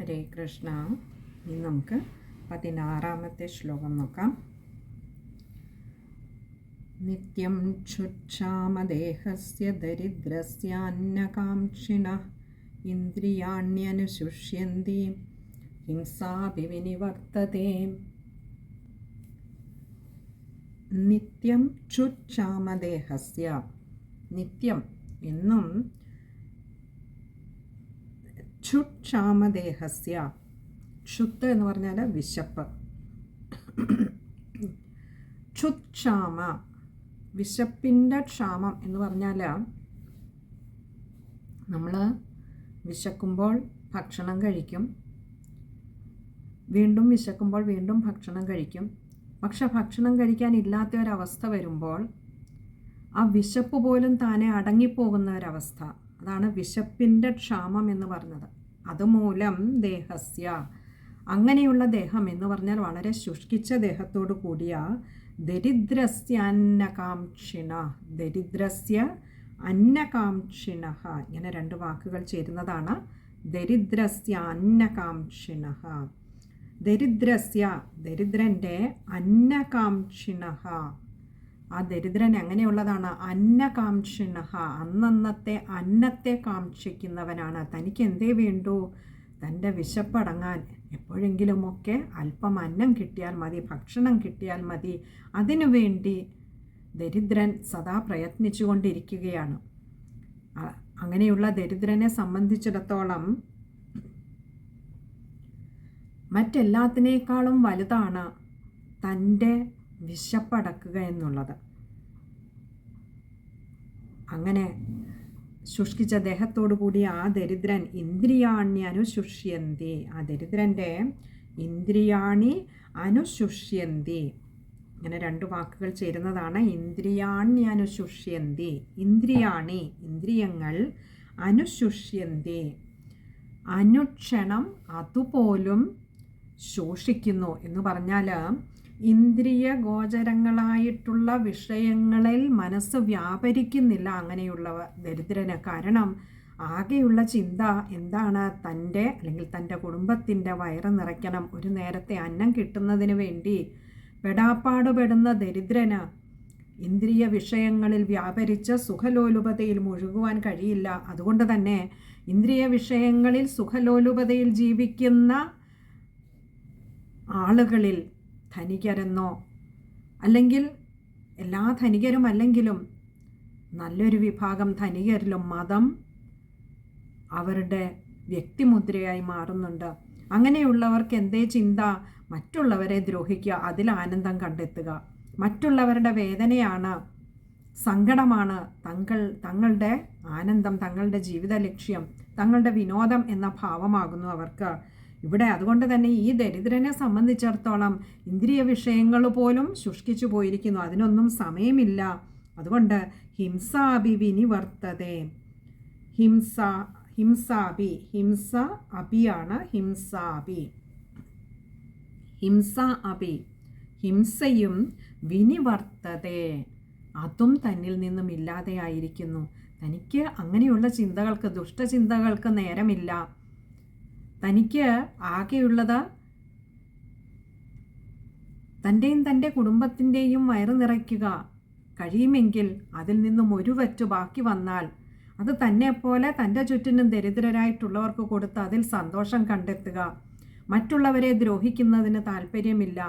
ഹരേ കൃഷ്ണ. ഇനി നമുക്ക് പതിനാറാമത്തെ ശ്ലോകം നോക്കാം. നിത്യം ക്ഷുക്ഷാമദേഹസ്യ ദരിദ്രസ്യാന്നകാംക്ഷിണ ഇന്ദ്രിയാണ്യനുശുഷ്യന്തി ഹിംസാഭിവിനിവർത്തതേ. നിത്യം ക്ഷുക്ഷാമദേഹസ്യ. നിത്യം എന്നും ക്ഷുക്ഷാമദേഹസ്യ ക്ഷുത്ത് എന്ന് പറഞ്ഞാൽ വിശപ്പ്. ക്ഷുക്ഷാമ. വിശപ്പിന്റെ ക്ഷാമം എന്ന് പറഞ്ഞാൽ നമ്മൾ വിശക്കുമ്പോൾ ഭക്ഷണം കഴിക്കും. വീണ്ടും വിശക്കുമ്പോൾ വീണ്ടും ഭക്ഷണം കഴിക്കും. പക്ഷെ ഭക്ഷണം കഴിക്കാനില്ലാത്ത ഒരവസ്ഥ വരുമ്പോൾ ആ വിശപ്പ് പോലും താനെ അടങ്ങിപ്പോകുന്ന ഒരവസ്ഥ. അതാണ് വിശപ്പിന്റെ ക്ഷാമം എന്ന് പറഞ്ഞത്. അതുമൂലം ദേഹസ്യ. അങ്ങനെയുള്ള ദേഹം എന്ന് പറഞ്ഞാൽ വളരെ ശുഷ്കിച്ച ദേഹത്തോടു കൂടിയ ദരിദ്രസ്യ അന്നകാംക്ഷിണ ദരിദ്രസ്യ അന്നകാംക്ഷിണ ഇങ്ങനെ രണ്ട് വാക്കുകൾ ചേരുന്നതാണ്. ദരിദ്രസ്യ അന്നകാംക്ഷിണ ദരിദ്രസ്യ ദരിദ്രന്റെ അന്നകാംക്ഷിണ ആ ദരിദ്രൻ എങ്ങനെയുള്ളതാണ്? അന്നകാംക്ഷിണ അന്നന്നത്തെ അന്നത്തെ കാക്ഷിക്കുന്നവനാണ്. തനിക്ക് എന്തേ വേണ്ടു? തന്റെ വിശപ്പടങ്ങാൻ എപ്പോഴെങ്കിലുമൊക്കെ അല്പം അന്നം കിട്ടിയാൽ മതി ഭക്ഷണം കിട്ടിയാൽ മതി. അതിനു വേണ്ടി ദരിദ്രൻ സദാ പ്രയത്നിച്ചു പ്രയത്നിച്ചുകൊണ്ടിരിക്കുകയാണ് അങ്ങനെയുള്ള ദരിദ്രനെ സംബന്ധിച്ചിടത്തോളം മറ്റെല്ലാത്തിനേക്കാളും വലുതാണ് തന്റെ വിശപ്പടക്കുക എന്നുള്ളത്. അങ്ങനെ ശുഷ്കിച്ച ദേഹത്തോടു കൂടി ആ ദരിദ്രൻ ഇന്ദ്രിയാണി അനുശുഷ്യന്തി. ആ ദരിദ്രന്റെ ഇന്ദ്രിയാണി അനുശുഷ്യന്തി. ഇങ്ങനെ രണ്ട് വാക്കുകൾ ചേരുന്നതാണ് ഇന്ദ്രിയാണി അനുശുഷ്യന്തി. ഇന്ദ്രിയാണി ഇന്ദ്രിയങ്ങൾ അനുശുഷ്യന്തി. അനുക്ഷണം അതുപോലും ശോഷിക്കുന്നു എന്ന് പറഞ്ഞാൽ ഇന്ദ്രിയ ഗോചരങ്ങളായിട്ടുള്ള വിഷയങ്ങളിൽ മനസ്സ് വ്യാപരിക്കുന്നില്ല അങ്ങനെയുള്ള ദരിദ്രന്. കാരണം ആകെയുള്ള ചിന്ത എന്താണ്? തന്റെ അല്ലെങ്കിൽ തന്റെ കുടുംബത്തിന്റെ വയറ് നിറയ്ക്കണം. ഒരു നേരത്തെ അന്നം കിട്ടുന്നതിന് വേണ്ടി പെടാപ്പാടുപെടുന്ന ദരിദ്രന് ഇന്ദ്രിയ വിഷയങ്ങളിൽ വ്യാപരിച്ച് സുഖലോലുപതയിൽ മുഴുകുവാൻ കഴിയില്ല. അതുകൊണ്ട് തന്നെ ഇന്ദ്രിയ വിഷയങ്ങളിൽ സുഖലോലുപതയിൽ ജീവിക്കുന്ന ആളുകളിൽ ധനികരെന്നോ അല്ലെങ്കിൽ എല്ലാ ധനികരും അല്ലെങ്കിലും നല്ലൊരു വിഭാഗം ധനികരിലും മതം അവരുടെ വ്യക്തിമുദ്രയായി മാറുന്നുണ്ട്. അങ്ങനെയുള്ളവർക്ക് എന്തേ ചിന്ത? മറ്റുള്ളവരെ ദ്രോഹിക്കുക അതിൽ ആനന്ദം കണ്ടെത്തുക. മറ്റുള്ളവരുടെ വേദനയാണ് സങ്കടമാണ് തങ്ങൾ തങ്ങളുടെ ആനന്ദം തങ്ങളുടെ ജീവിത ലക്ഷ്യം തങ്ങളുടെ വിനോദം എന്ന ഭാവമാകുന്നു അവർക്ക്. ഇവിടെ അതുകൊണ്ട് തന്നെ ഈ ദരിദ്രനെ സംബന്ധിച്ചിടത്തോളം ഇന്ദ്രിയ വിഷയങ്ങൾ പോലും ശുഷ്കിച്ചു പോയിരിക്കുന്നു. അതിനൊന്നും സമയമില്ല. അതുകൊണ്ട് ഹിംസാഭി വിനിവർത്തതേ. ഹിംസ ഹിംസാഭി ഹിംസ അഭിയാണ് ഹിംസാഭി. ഹിംസ അഭി ഹിംസയും വിനിവർത്തതേ. അതും തന്നിൽ നിന്നും ഇല്ലാതെയായിരിക്കുന്നു. തനിക്ക് അങ്ങനെയുള്ള ചിന്തകൾക്ക് ദുഷ്ടചിന്തകൾക്ക് നേരമില്ല. തനിക്ക് ആകെയുള്ളത് തന്റെയും തന്റെ കുടുംബത്തിന്റെയും വയറ് നിറയ്ക്കുക. കഴിയുമെങ്കിൽ അതിൽ നിന്നും ഒരു വറ്റു ബാക്കി വന്നാൽ അത് തന്നെ പോലെ തന്റെ ചുറ്റിനും ദരിദ്രരായിട്ടുള്ളവർക്ക് കൊടുത്ത് അതിൽ സന്തോഷം കണ്ടെത്തുക. മറ്റുള്ളവരെ ദ്രോഹിക്കുന്നതിന് താല്പര്യമില്ല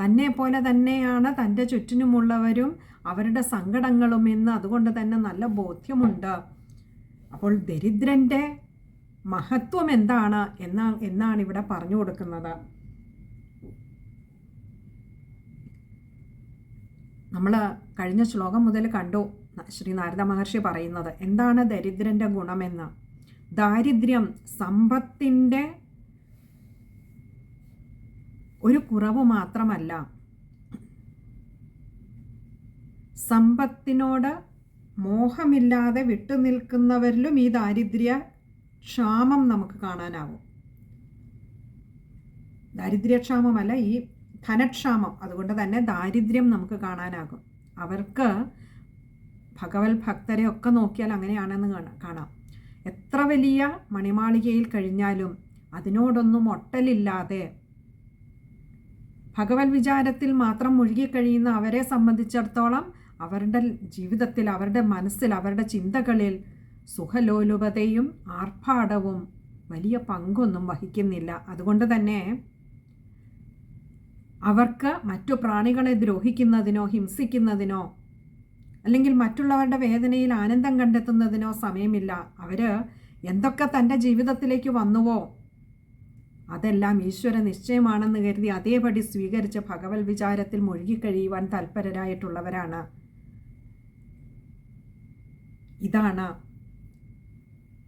തന്നെ പോലെ തന്നെയാണ് തന്റെ ചുറ്റിനുമുള്ളവരും അവരുടെ സങ്കടങ്ങളും എന്ന് അതുകൊണ്ട് തന്നെ നല്ല ബോധ്യമുണ്ട്. അപ്പോൾ ദരിദ്രന്റെ മഹത്വം എന്താണ് എന്നാ എന്നാണ് ഇവിടെ പറഞ്ഞു കൊടുക്കുന്നത്. നമ്മൾ കഴിഞ്ഞ ശ്ലോകം മുതൽ കണ്ടു ശ്രീ നാരദ മഹർഷി പറയുന്നത്. എന്താണ് ദരിദ്രന്റെ ഗുണമെന്ന്? ദാരിദ്ര്യം സമ്പത്തിന്റെ ഒരു കുറവ് മാത്രമല്ല. സമ്പത്തിനോട് മോഹമില്ലാതെ വിട്ടുനിൽക്കുന്നവരിലും ഈ ദാരിദ്ര്യ ക്ഷാമം നമുക്ക് കാണാനാവും. ദാരിദ്ര്യക്ഷാമമല്ല ഈ ധനക്ഷാമം. അതുകൊണ്ട് തന്നെ ദാരിദ്ര്യം നമുക്ക് കാണാനാകും. അവർക്ക് ഭഗവത് ഭക്തരെ ഒക്കെ നോക്കിയാൽ അങ്ങനെയാണെന്ന് കാണാം എത്ര വലിയ മണിമാളികയിൽ കഴിഞ്ഞാലും അതിനോടൊന്നും ഒട്ടലില്ലാതെ ഭഗവത് വിചാരത്തിൽ മാത്രം മുഴുകിക്കഴിയുന്ന അവരെ സംബന്ധിച്ചിടത്തോളം അവരുടെ ജീവിതത്തിൽ അവരുടെ മനസ്സിൽ അവരുടെ ചിന്തകളിൽ സുഖലോലുപതയും ആർഭാടവും വലിയ പങ്കൊന്നും വഹിക്കുന്നില്ല. അതുകൊണ്ട് തന്നെ അവർക്ക് മറ്റു പ്രാണികളെ ദ്രോഹിക്കുന്നതിനോ ഹിംസിക്കുന്നതിനോ അല്ലെങ്കിൽ മറ്റുള്ളവരുടെ വേദനയിൽ ആനന്ദം കണ്ടെത്തുന്നതിനോ സമയമില്ല. അവർ എന്തൊക്കെ തന്റെ ജീവിതത്തിലേക്ക് വന്നുവോ അതെല്ലാം ഈശ്വര നിശ്ചയമാണെന്ന് കരുതി അതേപടി സ്വീകരിച്ച് ഭഗവത് വിചാരത്തിൽ മുഴുകിക്കഴിയുവാൻ തൽപരരായിട്ടുള്ളവരാണ്. ഇതാണ്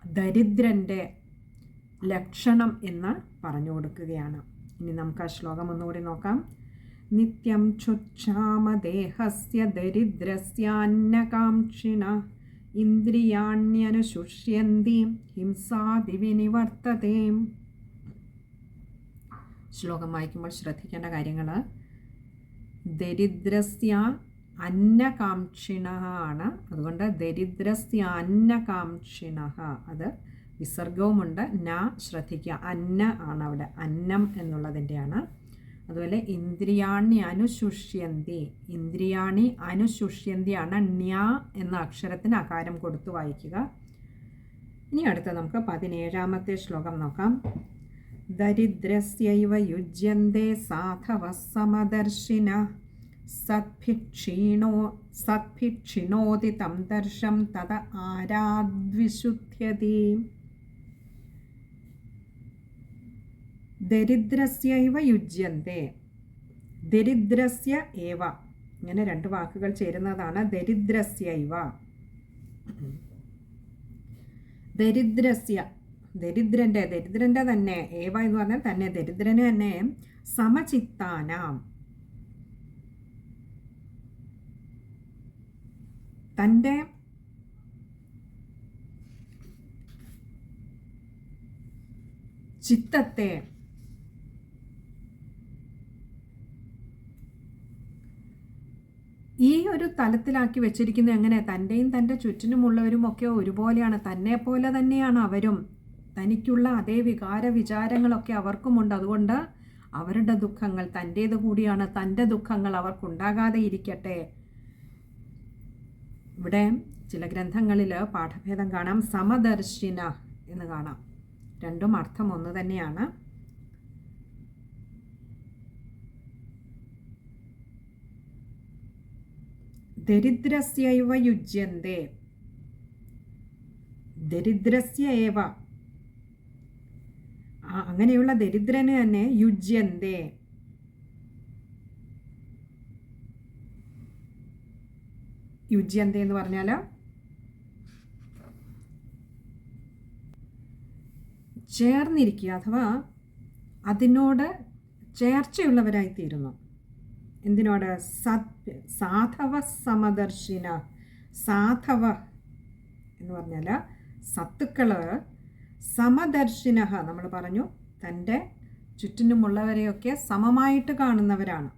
ദരിദ്രന്റെ ലക്ഷണം എന്ന് പറഞ്ഞു കൊടുക്കുകയാണ് ഇനി നമുക്ക് ആ ശ്ലോകം ഒന്നുകൂടി നോക്കാം. നിത്യം ക്ഷുച്ഛാമദേഹസ്യ ദരിദ്രസ്യാന്നകാംക്ഷിണ ഇന്ദ്രിയാണ്യനുശുഷ്യന്തി ഹിംസാഭിവിനിവർത്തതേ ശ്ലോകം വായിക്കുമ്പോൾ ശ്രദ്ധിക്കേണ്ട കാര്യങ്ങൾ ദരിദ്രസ്യ അന്നകാംക്ഷിണ ആണ്. അതുകൊണ്ട് ദരിദ്രസ്യ അന്നകാംക്ഷിണ അത് വിസർഗവുമുണ്ട്. ന ശ്രദ്ധിക്കുക. അന്ന ആണ് അവിടെ. അന്നം എന്നുള്ളതിന്റെയാണ് അതുപോലെ ഇന്ദ്രിയാണി അനുശുഷ്യന്തി. ഇന്ദ്രിയാണി അനുശുഷ്യന്തിയാണ് ണ്യ എന്ന അക്ഷരത്തിന് അകാരം കൊടുത്തു വായിക്കുക. ഇനി അടുത്ത നമുക്ക് പതിനേഴാമത്തെ ശ്ലോകം നോക്കാം. ദരിദ്രസ്യൈവ യുജ്യന്തേ സാധവ സമദർശിന. സദ്ഭിക്ഷീണോ സദ്ഭിക്ഷിണോതി തം ദർശം തത ആരാദ്വിശുദ്ധ്യതി ദരിദ്രസ്യൈവ യുജ്യന്തേ. ദരിദ്രസ്യ ഏവ. ഇങ്ങനെ രണ്ട് വാക്കുകൾ ചേരുന്നതാണ് ദരിദ്രസ്യൈവ. ദരിദ്രസ്യ. ദരിദ്രന്റെ ദരിദ്രന്റെ തന്നെ ഏവ എന്ന് പറഞ്ഞാൽ തന്നെ ദരിദ്രന് തന്നെ സമചിത്താനാം. തന്റെ ചിത്തത്തെ ഈ ഒരു തലത്തിലാക്കി വെച്ചിരിക്കുന്ന എങ്ങനെ? തന്റെയും തന്റെ ചുറ്റിനുമുള്ളവരും ഒക്കെ ഒരുപോലെയാണ്. തന്നെ പോലെ തന്നെയാണ് അവരും. തനിക്കുള്ള അതേ വികാര വിചാരങ്ങളൊക്കെ അവർക്കുമുണ്ട്. അതുകൊണ്ട് അവരുടെ ദുഃഖങ്ങൾ തന്റേത് കൂടിയാണ്. തന്റെ ദുഃഖങ്ങൾ അവർക്കുണ്ടാകാതെ ഇരിക്കട്ടെ. ഇവിടെ ചില ഗ്രന്ഥങ്ങളിൽ പാഠഭേദം കാണാം സമദർശിന എന്ന് കാണാം. രണ്ടും അർത്ഥം ഒന്ന് തന്നെയാണ്. ദരിദ്രസ്യവ യുജ്യന്തേ. ദരിദ്രസ്യ ഏവ? അങ്ങനെയുള്ള ദരിദ്രന് തന്നെ യുജ്യന്തേ. യുജ്യന്തേ എന്ന് പറഞ്ഞാൽ ചേർന്നിരിക്കുക അഥവാ അതിനോട് ചേർച്ചയുള്ളവരായിത്തീരുന്നു. എന്തിനോട്? സത് സാധവ സമദർശിന സാധവ എന്ന് പറഞ്ഞാൽ സത്തുക്കൾ സമദർശിന നമ്മൾ പറഞ്ഞു. തന്റെ ചുറ്റിനുമുള്ളവരെയൊക്കെ സമമായിട്ട് കാണുന്നവരാണ്.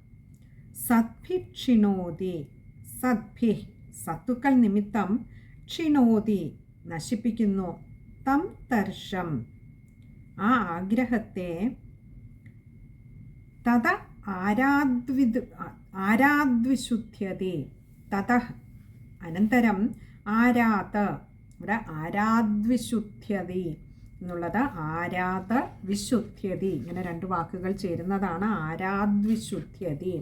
സദ്ഭിക്ഷിണോതി സദ്ഭിഹ് സദ്ഭി സത്തുക്കൾ നിമിത്തം ക്ഷിണോതി നശിപ്പിക്കുന്നു. തം തർഷം ആ ആഗ്രഹത്തെ തത ആരാദ്വിദ് ആരാദ്വിശുദ്ധ്യതി തത അനന്തരം ആരാത ഇവിടെ ആരാദ്വിശുദ്ധ്യതി എന്നുള്ളത് ആരാത വിശുദ്ധ്യതി ഇങ്ങനെ രണ്ട് വാക്കുകൾ ചേരുന്നതാണ് ആരാദ്വിശുദ്ധ്യതി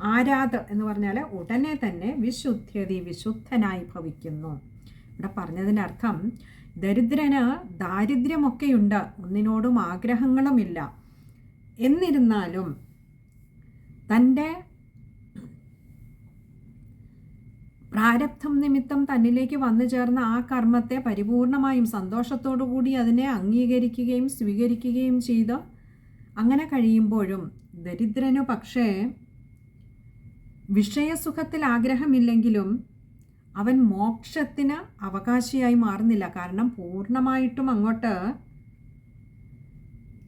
ആരാത് എന്ന് പറഞ്ഞാൽ ഉടനെ തന്നെ വിശുദ്ധ്യതി വിശുദ്ധനായി ഭവിക്കുന്നു. ഇവിടെ പറഞ്ഞതിനർത്ഥം ദരിദ്രന് ദാരിദ്ര്യമൊക്കെയുണ്ട് ഒന്നിനോടും ആഗ്രഹങ്ങളുമില്ല. എന്നിരുന്നാലും തന്റെ പ്രാരബ്ധം നിമിത്തം തന്നിലേക്ക് വന്നു ചേർന്ന ആ കർമ്മത്തെ പരിപൂർണമായും സന്തോഷത്തോടു കൂടി അതിനെ അംഗീകരിക്കുകയും സ്വീകരിക്കുകയും ചെയ്ത് അങ്ങനെ കഴിയുമ്പോഴും ദരിദ്രനു പക്ഷേ വിഷയസുഖത്തിൽ ആഗ്രഹമില്ലെങ്കിലും അവൻ മോക്ഷത്തിന് അവകാശിയായി മാറുന്നില്ല. കാരണം പൂർണമായിട്ടും അങ്ങോട്ട്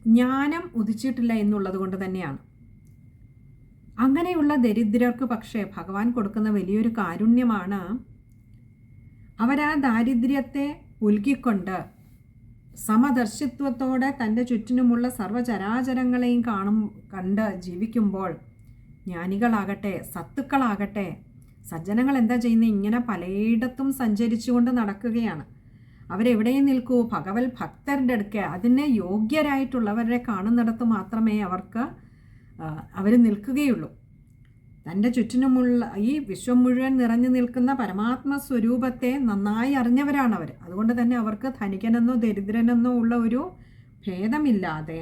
ജ്ഞാനം ഉദിച്ചിട്ടില്ല എന്നുള്ളത് കൊണ്ട് തന്നെയാണ്. അങ്ങനെയുള്ള ദരിദ്രർക്ക് പക്ഷേ ഭഗവാൻ കൊടുക്കുന്ന വലിയൊരു കാരുണ്യമാണ് അവരാ ദാരിദ്ര്യത്തെ ഉൽകിക്കൊണ്ട് സമദർശിത്വത്തോടെ തന്റെ ചുറ്റിനുമുള്ള സർവചരാചരങ്ങളെയും കാണും കണ്ട് ജീവിക്കുമ്പോൾ ജ്ഞാനികളാകട്ടെ സത്തുക്കളാകട്ടെ സജ്ജനങ്ങൾ എന്താ ചെയ്യുന്നത് ഇങ്ങനെ പലയിടത്തും സഞ്ചരിച്ചുകൊണ്ട് നടക്കുകയാണ്. അവരെവിടെയും നിൽക്കൂ. ഭഗവൽ ഭക്തരുടെ അടുക്കെ. അതിനെ യോഗ്യരായിട്ടുള്ളവരെ കാണുന്നിടത്ത് മാത്രമേ അവർക്ക് അവർ നിൽക്കുകയുള്ളൂ. തന്റെ ചുറ്റിനുമുള്ള ഈ വിശ്വം മുഴുവൻ നിറഞ്ഞു നിൽക്കുന്ന പരമാത്മ സ്വരൂപത്തെ നന്നായി അറിഞ്ഞവരാണ് അവർ അതുകൊണ്ട് തന്നെ അവർക്ക് ധനികനെന്നോ ദരിദ്രനെന്നോ ഉള്ള ഒരു ഭേദമില്ലാതെ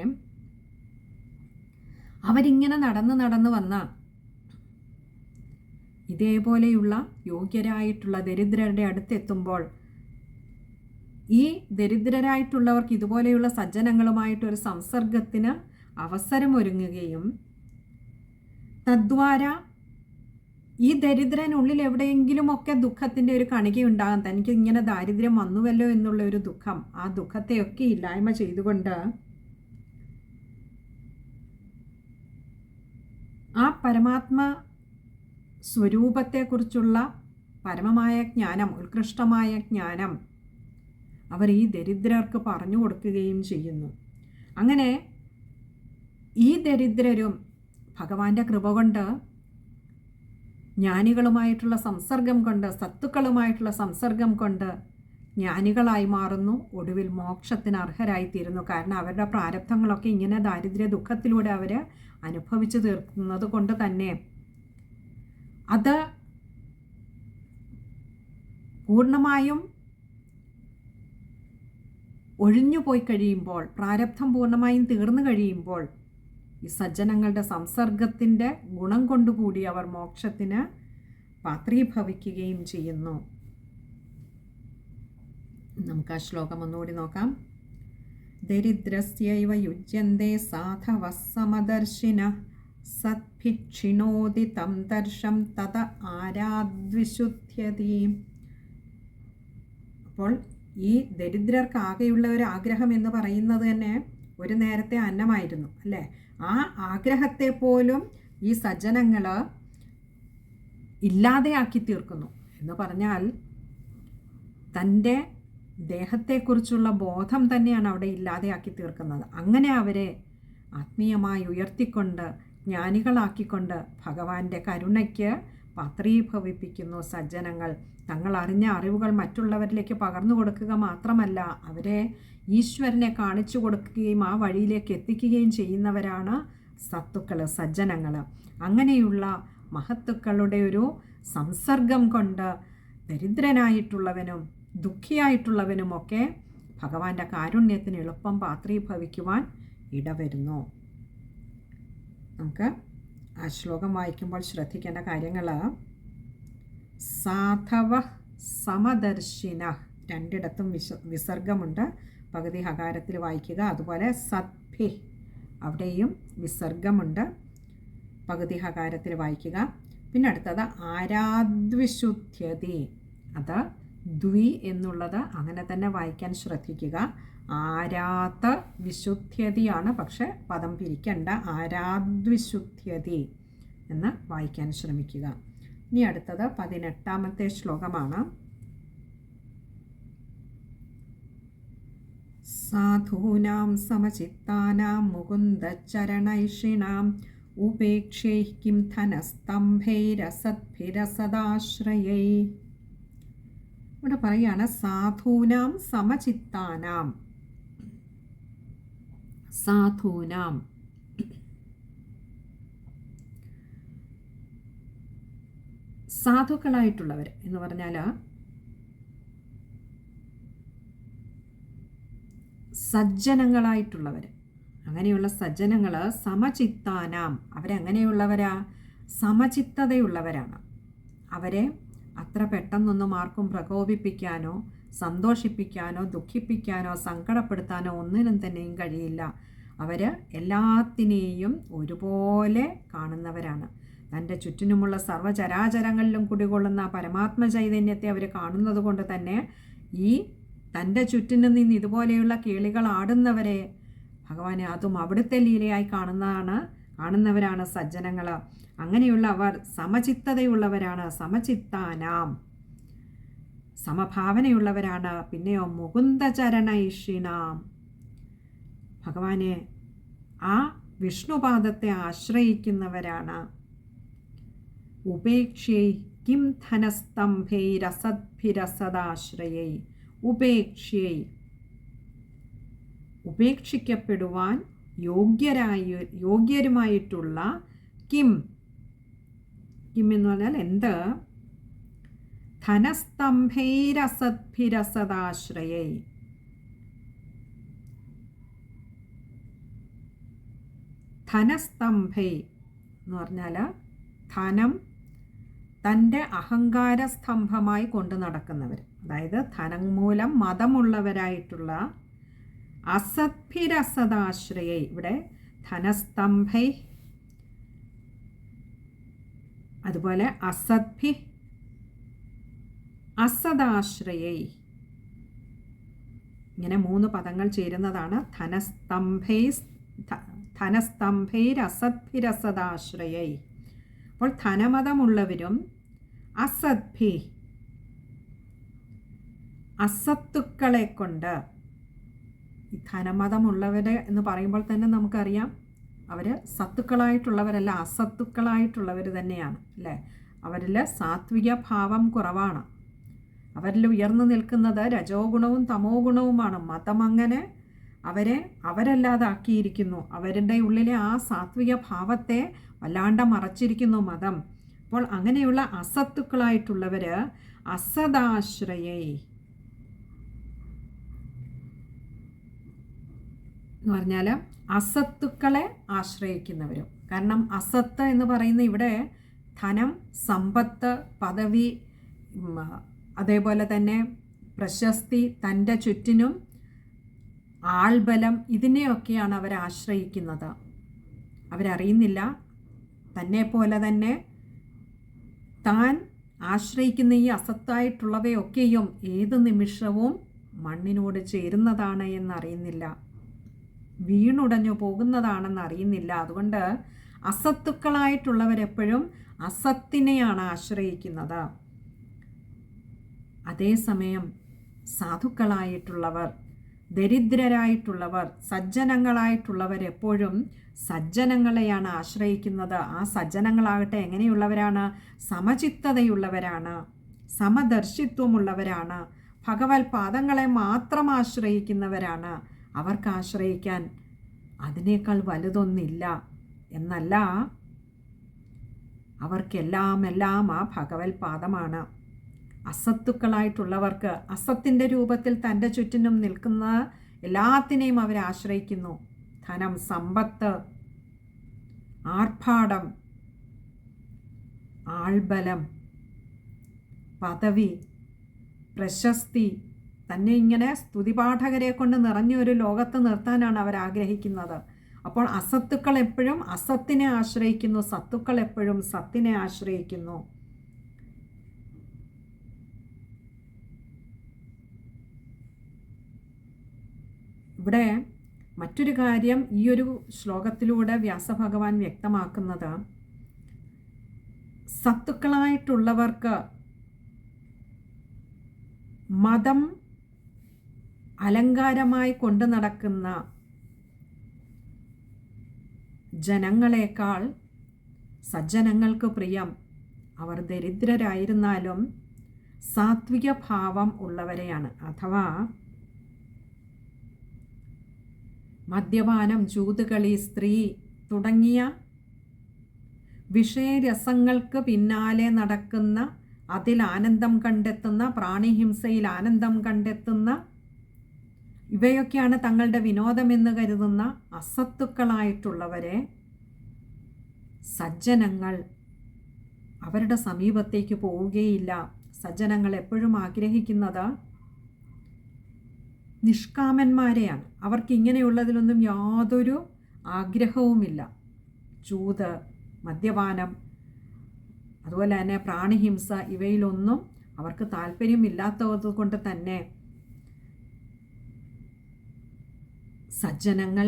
അവരിങ്ങനെ നടന്ന് നടന്ന് വന്ന ഇതേപോലെയുള്ള യോഗ്യരായിട്ടുള്ള ദരിദ്രരുടെ അടുത്തെത്തുമ്പോൾ ഈ ദരിദ്രരായിട്ടുള്ളവർക്ക് ഇതുപോലെയുള്ള സജ്ജനങ്ങളുമായിട്ടൊരു സംസർഗത്തിന് അവസരമൊരുങ്ങുകയും തദ്വാര ഈ ദരിദ്രനുള്ളിൽ എവിടെയെങ്കിലുമൊക്കെ ദുഃഖത്തിന്റെ ഒരു കണികയുണ്ടാകും തനിക്ക് ഇങ്ങനെ ദാരിദ്ര്യം വന്നുവല്ലോ എന്നുള്ള ഒരു ദുഃഖം ആ ദുഃഖത്തെയൊക്കെ ഇല്ലായ്മ ചെയ്തുകൊണ്ട് ആ പരമാത്മ സ്വരൂപത്തെക്കുറിച്ചുള്ള പരമമായ ജ്ഞാനം ഉത്കൃഷ്ടമായ ജ്ഞാനം അവർ ഈ ദരിദ്രർക്ക് പറഞ്ഞു കൊടുക്കുകയും ചെയ്യുന്നു. അങ്ങനെ ഈ ദരിദ്രരും ഭഗവാന്റെ കൃപ കൊണ്ട് ജ്ഞാനികളുമായിട്ടുള്ള സംസർഗം കൊണ്ട് സത്തുക്കളുമായിട്ടുള്ള സംസർഗം കൊണ്ട് ജ്ഞാനികളായി മാറുന്നു. ഒടുവിൽ മോക്ഷത്തിന് അർഹരായിത്തീരുന്നു. കാരണം അവരുടെ പ്രാരബ്ധങ്ങളൊക്കെ ഇങ്ങനെ ദാരിദ്ര്യ ദുഃഖത്തിലൂടെ അവർ അനുഭവിച്ചു തീർക്കുന്നത് കൊണ്ട് തന്നെ. അത് പൂർണമായും ഒഴിഞ്ഞു പോയി കഴിയുമ്പോൾ പ്രാരബ്ധം പൂർണമായും തീർന്നു കഴിയുമ്പോൾ ഈ സജ്ജനങ്ങളുടെ സംസർഗത്തിന്റെ ഗുണം കൊണ്ടുകൂടി അവർ മോക്ഷത്തിന് പാത്രീഭവിക്കുകയും ചെയ്യുന്നു. നമുക്ക് ആ ശ്ലോകം ഒന്നുകൂടി നോക്കാം. ദരിദ്രസ്യൈവ യുജ്യന്തേ സാധവ സമദർശിന സദ്ഭിക്ഷിണോതി തം ദർശം തത ആരാദ്വിശുദ്ധ്യതി അപ്പോൾ ഈ ദരിദ്രർക്കാകെയുള്ള ഒരു ആഗ്രഹം എന്ന് പറയുന്നത് തന്നെ ഒരു നേരത്തെ അന്നമായിരുന്നു അല്ലേ? ആ ആഗ്രഹത്തെ പോലും ഈ സജ്ജനങ്ങൾ ഇല്ലാതെയാക്കി തീർക്കുന്നു. എന്ന് പറഞ്ഞാൽ തന്റെ ദേഹത്തെക്കുറിച്ചുള്ള ബോധം തന്നെയാണ് അവിടെ ഇല്ലാതെയാക്കി തീർക്കുന്നത്. അങ്ങനെ അവരെ ആത്മീയമായി ഉയർത്തിക്കൊണ്ട് ജ്ഞാനികളാക്കിക്കൊണ്ട് ഭഗവാന്റെ കരുണയ്ക്ക് പത്രീഭവിപ്പിക്കുന്നു സജ്ജനങ്ങൾ. തങ്ങൾ അറിഞ്ഞ അറിവുകൾ മറ്റുള്ളവരിലേക്ക് പകർന്നു കൊടുക്കുക മാത്രമല്ല അവരെ ഈശ്വരനെ കാണിച്ചു കൊടുക്കുകയും ആ വഴിയിലേക്ക് എത്തിക്കുകയും ചെയ്യുന്നവരാണ് സത്തുക്കൾ സജ്ജനങ്ങൾ അങ്ങനെയുള്ള മഹത്തുക്കളുടെ ഒരു സംസർഗം കൊണ്ട് ദരിദ്രനായിട്ടുള്ളവനും ദുഃഖിയായിട്ടുള്ളവനുമൊക്കെ ഭഗവാന്റെ കാരുണ്യത്തിന് എളുപ്പം പാത്രീഭവിക്കുവാൻ ഇടവരുന്നു. നമുക്ക് ആ ശ്ലോകം വായിക്കുമ്പോൾ ശ്രദ്ധിക്കേണ്ട കാര്യങ്ങൾ സാധവ സമദർശിന രണ്ടിടത്തും വിശ വിസർഗമുണ്ട്. പകുതി ഹകാരത്തിൽ വായിക്കുക. അതുപോലെ സദ്ഭി അവിടെയും വിസർഗമുണ്ട്. പകുതി ഹകാരത്തിൽ വായിക്കുക. പിന്നെ അടുത്തത് ആരാദ്വിശുദ്ധ്യതി അത് ദ്വി എന്നുള്ളത് അങ്ങനെ തന്നെ വായിക്കാൻ ശ്രദ്ധിക്കുക. ആരാത്ത വിശുദ്ധ്യതിയാണ് പക്ഷെ പദം പിരിക്കണ്ട. ആരാദ്വിശുദ്ധ്യതി എന്ന് വായിക്കാൻ ശ്രമിക്കുക. ഇനി അടുത്തത് പതിനെട്ടാമത്തെ ശ്ലോകമാണ്. സാധൂനാം സമചിത്താനാം മുകുന്ദചരണൈഷിണാം ഉപേക്ഷൈ കിം ധനസ്തംഭൈരസദ്ഭിരസദാശ്രയൈ ഇവിടെ പറയാണ് സാധൂനാം സമചിത്താനാം. സാധൂനാം. സാധുക്കളായിട്ടുള്ളവർ എന്ന് പറഞ്ഞാൽ സജ്ജനങ്ങളായിട്ടുള്ളവർ അങ്ങനെയുള്ള സജ്ജനങ്ങൾ സമചിത്താനാം. അവരെങ്ങനെയുള്ളവരാ? സമചിത്തതയുള്ളവരാണ്. അവരെ അത്ര പെട്ടെന്നൊന്നും ആർക്കും പ്രകോപിപ്പിക്കാനോ സന്തോഷിപ്പിക്കാനോ ദുഃഖിപ്പിക്കാനോ സങ്കടപ്പെടുത്താനോ ഒന്നിനും തന്നെയും കഴിയില്ല. അവർ എല്ലാത്തിനെയും ഒരുപോലെ കാണുന്നവരാണ്. തന്റെ ചുറ്റിനുമുള്ള സർവചരാചരങ്ങളിലും കുടികൊള്ളുന്ന പരമാത്മ ചൈതന്യത്തെ അവർ കാണുന്നത് കൊണ്ട് തന്നെ ഈ തന്റെ ചുറ്റിനു നിന്ന് ഇതുപോലെയുള്ള കേളികൾ ആടുന്നവരെ ഭഗവാനെ അതും അവിടുത്തെ ലീലയായി കാണുന്നതാണ് കാണുന്നവരാണ് സജ്ജനങ്ങൾ അങ്ങനെയുള്ള അവർ സമചിത്തതയുള്ളവരാണ്. സമചിത്താനാം. സമഭാവനയുള്ളവരാണ്. പിന്നെയോ മുകുന്ദചരണൈഷിണാം. ഭഗവാനെ ആ വിഷ്ണുപാദത്തെ ആശ്രയിക്കുന്നവരാണ്. ഉപേക്ഷ്യൈ കിം ധനസ്തംഭൈരസദ്ഭിരസദാശ്രയൈ ഉപേക്ഷ്യൈ. ഉപേക്ഷിക്കപ്പെടുവാൻ യോഗ്യരായ യോഗ്യരുമായിട്ടുള്ള കിം കിം എന്ന് പറഞ്ഞാൽ എന്ത് ധനസ്തംഭൈരസദ്ഭിരസദാശ്രയൈ. ധനസ്തംഭൈ എന്ന് പറഞ്ഞാൽ ധനം തന്റെ അഹങ്കാര സ്തംഭമായി കൊണ്ടു നടക്കുന്നവർ അതായത് ധനം മൂലം മതമുള്ളവരായിട്ടുള്ള അസദ്ഭിരസദാശ്രയ. ഇവിടെ ധനസ്തംഭൈ അതുപോലെ അസദ്ഭി അസദാശ്രയൈ. ഇങ്ങനെ മൂന്ന് പദങ്ങൾ ചേരുന്നതാണ് ധനസ്തംഭൈ ധനസ്തംഭൈരസദ്ഭിരസദാശ്രയൈ. അപ്പോൾ ധനമതമുള്ളവരും അസദ്ഭി അസത്തുക്കളെ കൊണ്ട് ധനമതമുള്ളവരെ എന്ന് പറയുമ്പോൾ തന്നെ നമുക്കറിയാം അവർ സത്തുക്കളായിട്ടുള്ളവരല്ല അസത്തുക്കളായിട്ടുള്ളവർ തന്നെയാണ് അല്ലേ? അവരിൽ സാത്വിക ഭാവം കുറവാണ്. അവരിൽ ഉയർന്നു നിൽക്കുന്നത് രജോ ഗുണവും തമോ ഗുണവുമാണ്. മതം അങ്ങനെ അവരെ അവരല്ലാതാക്കിയിരിക്കുന്നു. അവരുടെ ഉള്ളിലെ ആ സാത്വിക ഭാവത്തെ വല്ലാണ്ട് മറച്ചിരിക്കുന്നു മതം. അപ്പോൾ അങ്ങനെയുള്ള അസത്തുക്കളായിട്ടുള്ളവർ അസദാശ്രയൈ എന്ന് പറഞ്ഞാൽ അസത്തുക്കളെ ആശ്രയിക്കുന്നവരും. കാരണം അസത്ത് എന്ന് പറയുന്ന ഇവിടെ ധനം സമ്പത്ത് പദവി അതേപോലെ തന്നെ പ്രശസ്തി തന്റെ ചുറ്റിനും ആൾബലം ഇതിനെയൊക്കെയാണ് അവർ ആശ്രയിക്കുന്നത്. അവരറിയുന്നില്ല. തന്നെ പോലെ തന്നെ താൻ ആശ്രയിക്കുന്ന ഈ അസത്തായിട്ടുള്ളവയൊക്കെയും ഏത് നിമിഷവും മണ്ണിനോട് ചേരുന്നതാണ് എന്നറിയുന്നില്ല. വീണുടഞ്ഞു പോകുന്നതാണെന്ന് അറിയുന്നില്ല. അതുകൊണ്ട് അസത്തുക്കളായിട്ടുള്ളവരെപ്പോഴും അസത്തിനെയാണ് ആശ്രയിക്കുന്നത്. അതേസമയം സാധുക്കളായിട്ടുള്ളവർ ദരിദ്രരായിട്ടുള്ളവർ സജ്ജനങ്ങളായിട്ടുള്ളവരെപ്പോഴും സജ്ജനങ്ങളെയാണ് ആശ്രയിക്കുന്നത്. ആ സജ്ജനങ്ങളാകട്ടെ എങ്ങനെയുള്ളവരാണ്? സമചിത്തതയുള്ളവരാണ് സമദർശിത്വമുള്ളവരാണ് ഭഗവത് പാദങ്ങളെ മാത്രം ആശ്രയിക്കുന്നവരാണ്. അവർക്ക് ആശ്രയിക്കാൻ അതിനേക്കാൾ വലുതൊന്നില്ല എന്നല്ല. അവർക്കെല്ലാം എല്ലാം ആ ഭഗവത് പാദമാണ് അസത്തുക്കളായിട്ടുള്ളവർക്ക് അസത്തിന്റെ രൂപത്തിൽ തന്റെ ചുറ്റിനും നിൽക്കുന്ന എല്ലാത്തിനെയും അവർ ആശ്രയിക്കുന്നു. ധനം സമ്പത്ത് ആർഭാടം ആൾബലം പദവി പ്രശസ്തി തന്നെ ഇങ്ങനെ സ്തുതിപാഠകരെ കൊണ്ട് നിറഞ്ഞ ഒരു ലോകത്ത് നിർത്താനാണ് അവർ ആഗ്രഹിക്കുന്നത്. അപ്പോൾ അസത്തുക്കൾ എപ്പോഴും അസത്തിനെ ആശ്രയിക്കുന്നു സത്തുക്കൾ എപ്പോഴും സത്തിനെ ആശ്രയിക്കുന്നു. ഇവിടെ മറ്റൊരു കാര്യം ഈ ഒരു ശ്ലോകത്തിലൂടെ വ്യാസഭഗവാൻ വ്യക്തമാക്കുന്നത്. സത്തുക്കളായിട്ടുള്ളവർക്ക് മതം അലങ്കാരമായി കൊണ്ടു നടക്കുന്ന ജനങ്ങളെക്കാൾ സജ്ജനങ്ങൾക്ക് പ്രിയം. അവർ ദരിദ്രരായിരുന്നാലും സാത്വിക ഭാവം ഉള്ളവരെയാണ്. അഥവാ മദ്യപാനം ജൂതുകളി സ്ത്രീ തുടങ്ങിയ വിഷയരസങ്ങൾക്ക് പിന്നാലെ നടക്കുന്ന അതിൽ ആനന്ദം കണ്ടെത്തുന്ന പ്രാണിഹിംസയിൽ ആനന്ദം കണ്ടെത്തുന്ന ഇവയൊക്കെയാണ് തങ്ങളുടെ വിനോദമെന്ന് കരുതുന്ന അസത്തുക്കളായിട്ടുള്ളവരെ സജ്ജനങ്ങൾ. അവരുടെ സമീപത്തേക്ക് പോവുകയില്ല. സജ്ജനങ്ങൾ എപ്പോഴും ആഗ്രഹിക്കുന്നത് നിഷ്കാമന്മാരെയാണ്. അവർക്ക് ഇങ്ങനെയുള്ളതിലൊന്നും യാതൊരു ആഗ്രഹവുമില്ല. ചൂത് മദ്യപാനം അതുപോലെ തന്നെ പ്രാണിഹിംസ ഇവയിലൊന്നും അവർക്ക് താല്പര്യമില്ലാത്തത് കൊണ്ട് തന്നെ സജ്ജനങ്ങൾ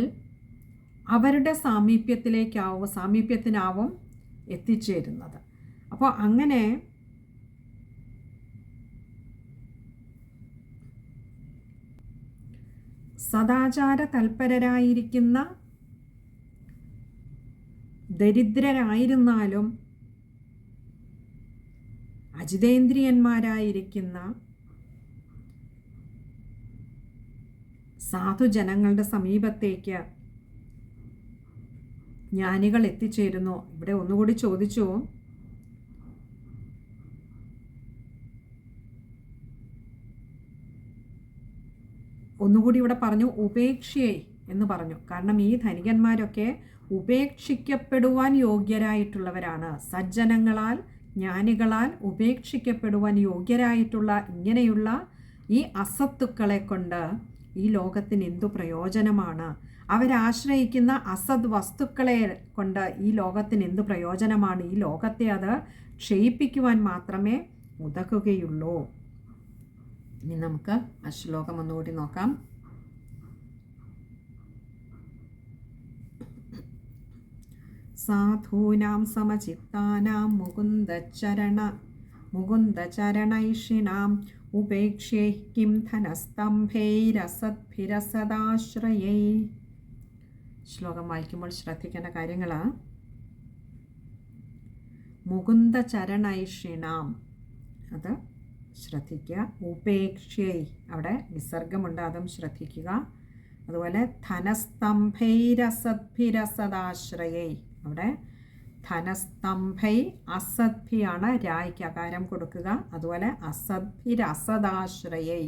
അവരുടെ സാമീപ്യത്തിലേക്കാവും സാമീപ്യത്തിനാവും എത്തിച്ചേരുന്നത്. അപ്പോൾ അങ്ങനെ സദാചാര തൽപരരായിരിക്കുന്ന ദരിദ്രരായിരുന്നാലും അജിതേന്ദ്രിയന്മാരായിരിക്കുന്ന സാധുജനങ്ങളുടെ സമീപത്തേക്ക് ജ്ഞാനികൾ എത്തിച്ചേരുന്നു. ഇവിടെ ഒന്നുകൂടി ചോദിച്ചു. ഒന്നുകൂടി ഇവിടെ പറഞ്ഞു ഉപേക്ഷയെ എന്ന് പറഞ്ഞു. കാരണം ഈ ധനികന്മാരൊക്കെ ഉപേക്ഷിക്കപ്പെടുവാൻ യോഗ്യരായിട്ടുള്ളവരാണ്. സജ്ജനങ്ങളാൽ ജ്ഞാനികളാൽ ഉപേക്ഷിക്കപ്പെടുവാൻ യോഗ്യരായിട്ടുള്ള ഇങ്ങനെയുള്ള ഈ അസത്തുക്കളെ കൊണ്ട് ഈ ലോകത്തിന് എന്തു പ്രയോജനമാണ്? അവരാശ്രയിക്കുന്ന അസദ് വസ്തുക്കളെ കൊണ്ട് ഈ ലോകത്തിന് എന്തു പ്രയോജനമാണ്? ഈ ലോകത്തെ അത് ക്ഷയിപ്പിക്കുവാൻ മാത്രമേ ഉതകുകയുള്ളൂ. ഇനി നമുക്ക് അശ്ലോകം ശ്ലോകം ഒന്നുകൂടി നോക്കാം. സാധൂനാം സമചിത്താനാം മുകുന്ദചരണ മുകുന്ദചരണൈഷിണാം ഉപേക്ഷ്യേ കിം ധനസ്തംഭൈരസദ്ഭിരസദാശ്രയൈ. ശ്ലോകം വായിക്കുമ്പോൾ ശ്രദ്ധിക്കേണ്ട കാര്യങ്ങളാണ് മുകുന്ദ ചരണൈഷിണാം അത് ശ്രദ്ധിക്കുക. ഉപേക്ഷ്യൈ അവിടെ വിസർഗമുണ്ട് അതും ശ്രദ്ധിക്കുക. അതുപോലെ ധനസ്തംഭൈരസദ്ഭിരസദാശ്രയൈ. അവിടെ ധനസ്തംഭൈ അസദ്ഭിയാണ് രായ്ക്ക് അകാരം കൊടുക്കുക. അതുപോലെ അസദ്ഭിരസദാശ്രയൈ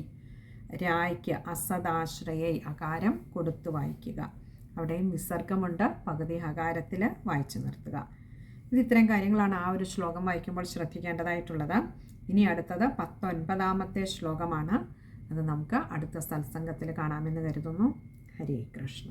രായ്ക്ക് അസദാശ്രയൈ അകാരം കൊടുത്തു വായിക്കുക. അവിടെയും വിസർഗമുണ്ട് പകുതി അകാരത്തിൽ വായിച്ചു നിർത്തുക. ഇത് ഇത്തരം കാര്യങ്ങളാണ് ആ ഒരു ശ്ലോകം വായിക്കുമ്പോൾ ശ്രദ്ധിക്കേണ്ടതായിട്ടുള്ളത്. ഇനി അടുത്തത് പത്തൊൻപതാമത്തെ ശ്ലോകമാണ്. അത് നമുക്ക് അടുത്ത സത്സംഗത്തിൽ കാണാമെന്ന് കരുതുന്നു. ഹരേ കൃഷ്ണ.